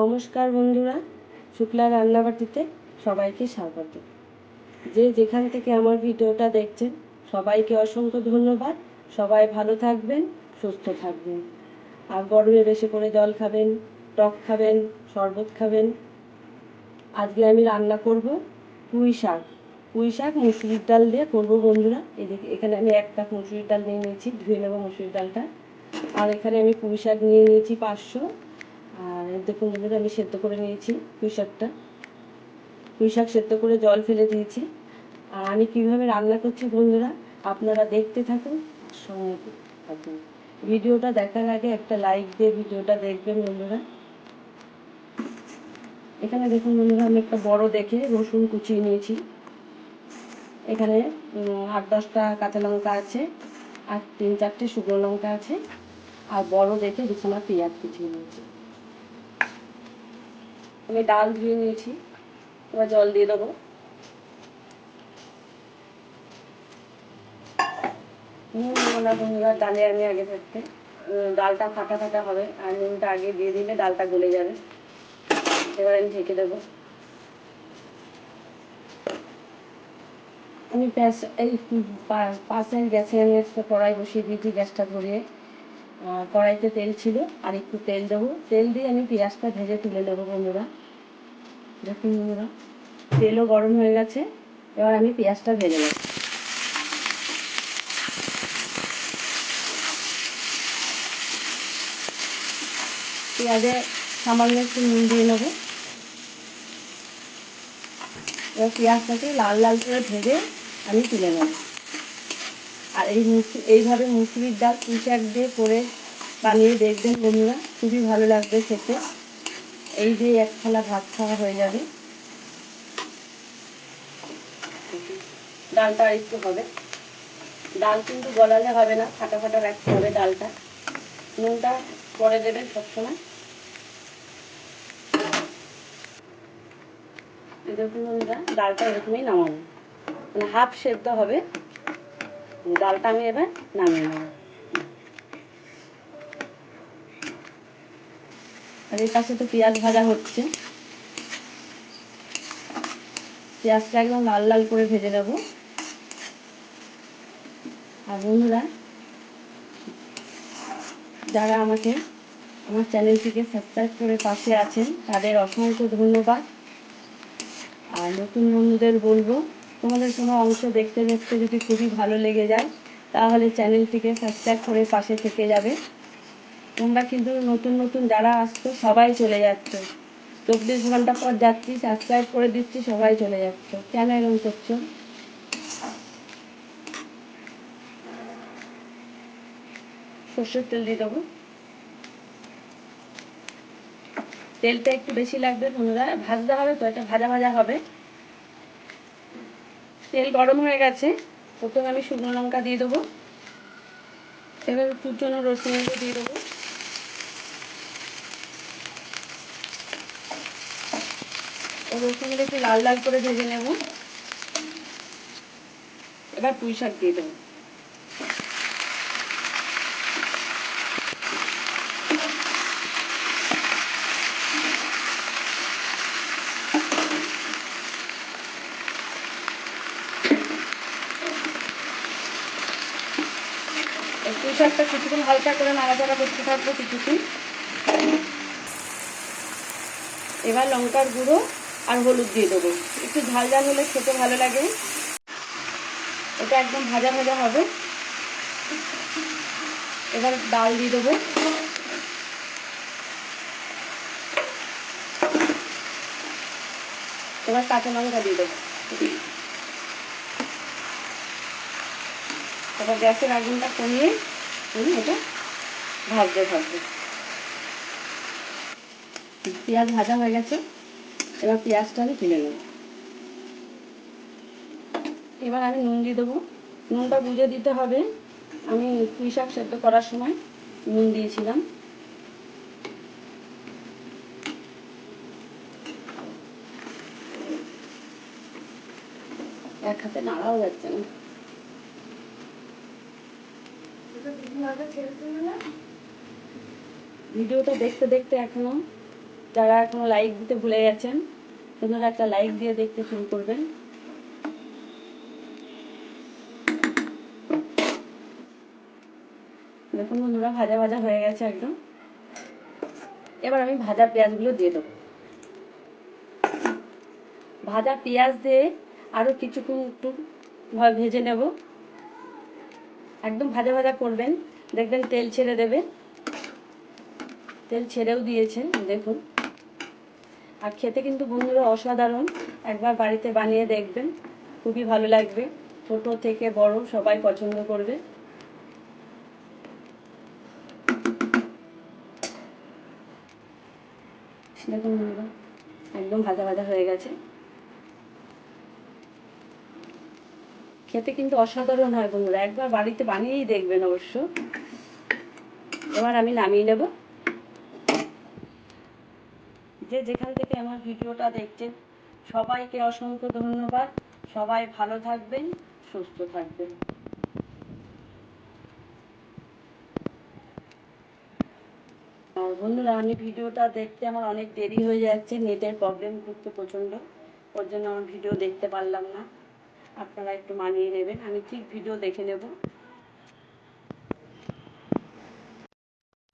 নমস্কার বন্ধুরা, শুক্লা রান্নাবাটিতে সবাইকে স্বাগত। যে যেখান থেকে আমার ভিডিওটা দেখছেন, সবাইকে অসংখ্য ধন্যবাদ। সবাই ভালো থাকবেন, সুস্থ থাকবেন। আর গরমে বেশি করে জল খাবেন, টক খাবেন, শরবত খাবেন। আজকে আমি রান্না করব পুঁই শাক। পুঁই শাক, মুসুরির ডাল দিয়ে করব বন্ধুরা। এদিকে এখানে আমি এক কাপ মুসুরির ডাল নিয়ে নিয়েছি, ধুয়ে নেব মুসুরির ডালটা। আর এখানে আমি পুঁই শাক নিয়ে নিয়েছি পাঁচশো। আর দেখুন বন্ধুরা আমি সেদ্ধ করে নিয়েছি পুঁই শাকটা। পুঁই শাক সেদ্ধ করে জল ফেলে দিয়েছি। আর আমি কীভাবে রান্না করছি বন্ধুরা, আপনারা দেখতে থাকুন। সঙ্গে থাকুন। ভিডিওটা দেখার আগে একটা লাইক দিয়ে ভিডিওটা দেখবেন বন্ধুরা। এখানে দেখুন বন্ধুরা, আমি একটা বড় দেখে রসুন কুচিয়ে নিয়েছি। এখানে আট দশটা কাঁচা লঙ্কা আছে, আর তিন চারটে শুকনো লঙ্কা আছে। আর বড় দেখে দুখানা পেঁয়াজ কুচিয়ে নিয়েছি। আমি ডাল ধুয়ে নিয়েছি, এবার জল দিয়ে দেবো। নুন বন্ধুরা ডালে আমি আগে থাকতে ডালটা ফাটা ফাটা হবে, আর নুনটা আগে দিয়ে দিলে ডালটা গলে যাবে। এবার আমি ঢেকে দেবো। আমি প্যাস এই পাশের গ্যাসে আমি একটা কড়াই বসিয়ে দিয়েছি গ্যাসটা ধরিয়ে। কড়াইতে তেল ছিল, আর একটু তেল দেবো। তেল দিয়ে আমি পেঁয়াজটা ভেজে তুলে নেব বন্ধুরা। দেখুন বন্ধুরা, তেলও গরম হয়ে গেছে। এবার আমি পেঁয়াজটা ভেজে নেব। পেঁয়াজে সামান্য একটু নুন দিয়ে নেব। এবার পেঁয়াজটাকে লাল লাল করে ভেজে আমি তুলে নেব। আর এই মুসুর এইভাবে মুসুরির ডাল পুঁই শাক দিয়ে করে বানিয়ে দেখবেন বন্ধুরা। খুবই ভালো লাগবে খেতে। এই দিয়ে এক থালা ভাত খাওয়া হয়ে যাবে। ডালটা আর একটু হবে। ডাল কিন্তু গলালে হবে না ফাটা ফাটা রাখতে হবে ডালটা। নুনটা পরে দেবেন সবসময়। দেখুন বন্ধুরা, ডালটা এরকমই নামাবো। মানে হাফ সেদ্ধ হবে। ডালটা আমি এবার নামিয়ে নেব। আর এই পাশে তো পেঁয়াজ ভাজা হচ্ছে। পেঁয়াজটা একদম লাল লাল করে ভেজে নেব। আর বন্ধুরা, যারা আমাকে, আমার চ্যানেলটিকে সাবস্ক্রাইব করে পাশে আছেন, তাদের অসংখ্য ধন্যবাদ। আর নতুন বন্ধুদের বলব তোমাদের কোনো অংশ দেখতে দেখতে যদি খুবই ভালো লেগে যায়, তাহলে চ্যানেলটিকে সাবস্ক্রাইব করে পাশে থেকে যাবে। তোমরা কিন্তু নতুন নতুন যারা আসছো, সবাই চলে যাচ্ছ। চব্বিশ ঘণ্টা পর যাচ্ছি সাবস্ক্রাইব করে দিচ্ছি, সবাই চলে যাচ্ছ। কেন এরকম করছ? সর্ষের তেল দিয়ে দেবো। তেলটা একটু বেশি লাগবে বন্ধুরা। ভাজতে হবে তো, এটা ভাজা ভাজা হবে। তেল গরম হয়ে গেছে। প্রথমে আমি শুকনো লঙ্কা দিয়ে দেবো। এবার কুচনো রসুন দিয়ে দেবো। রসুনগুলো একটু লাল লাল করে ভেজে নেব। এবার পুঁই শাক দিয়ে দেবো। এই কিছুক্ষণ হালকা করে নাড়াচাড়া করতে থাকব কিছুক্ষণ। এবার লঙ্কার গুঁড়ো আর হলুদ দিয়ে দেবো। একটু ঝাল ঝাল হলে খেতে ভালো লাগে। এটা একদম ভাজা ভাজা হবে। এবার ডাল দিয়ে দেবো। এবার কাঁচা লঙ্কা দিয়ে দেবো। এবার গ্যাসের আগুনটা কমিয়ে আমি এটা? ভাজতে থাকব পেঁয়াজ ভাজা হয়ে গেছে। এবার পেঁয়াজটা আমি তুলে নেব। এবার আমি নুন দিয়ে দেবো। নুনটা বুঝে দিতে হবে। আমি পুঁই শাক সেদ্ধ করার সময় নুন দিয়েছিলাম। এক হাতে নাড়াও যাচ্ছে না। ভিডিওটা দেখতে দেখতে এখনও, যারা এখনও লাইক দিতে ভুলে গেছেন বন্ধুরা একটা লাইক দিয়ে দেখতে শুরু করবেন। দেখুন বন্ধুরা, ভাজা ভাজা হয়ে গেছে একদম। এবার আমি ভাজা পেঁয়াজগুলো দিয়ে দেবো। ভাজা পেঁয়াজ দিয়ে আরও কিছুক্ষণ একটু ভেজে নেব। একদম ভাজা ভাজা করবেন। দেখবেন তেল ছেড়ে দেবে। তেল ছেড়েও দিয়েছে দেখুন। আর খেতে কিন্তু বন্ধুরা অসাধারণ। একবার বাড়িতে বানিয়ে দেখবেন। খুবই ভালো লাগবে। ছোট থেকে বড় সবাই পছন্দ করবে। দেখুন বন্ধুরা, একদম ভাজা ভাজা হয়ে গেছে। খেতে কিন্তু অসাধারণ হয় বন্ধুরা। একবার বাড়িতে বানিয়েই দেখবেন অবশ্য। এবার আমি নামিয়ে নেব। যে যেখান থেকে আমার ভিডিওটা দেখছেন, সবাইকে অসংখ্য ধন্যবাদ। সবাই ভালো থাকবেন, সুস্থ থাকবেন। আর বন্ধুরা, আমি ভিডিওটা দেখতে আমার অনেক দেরি হয়ে যাচ্ছে, নেটের প্রবলেম করতে প্রচণ্ড। ওর জন্য আমার ভিডিও দেখতে পারলাম না। আপনারা একটু মানিয়ে নেবেন। আমি ঠিক ভিডিও দেখে নেব।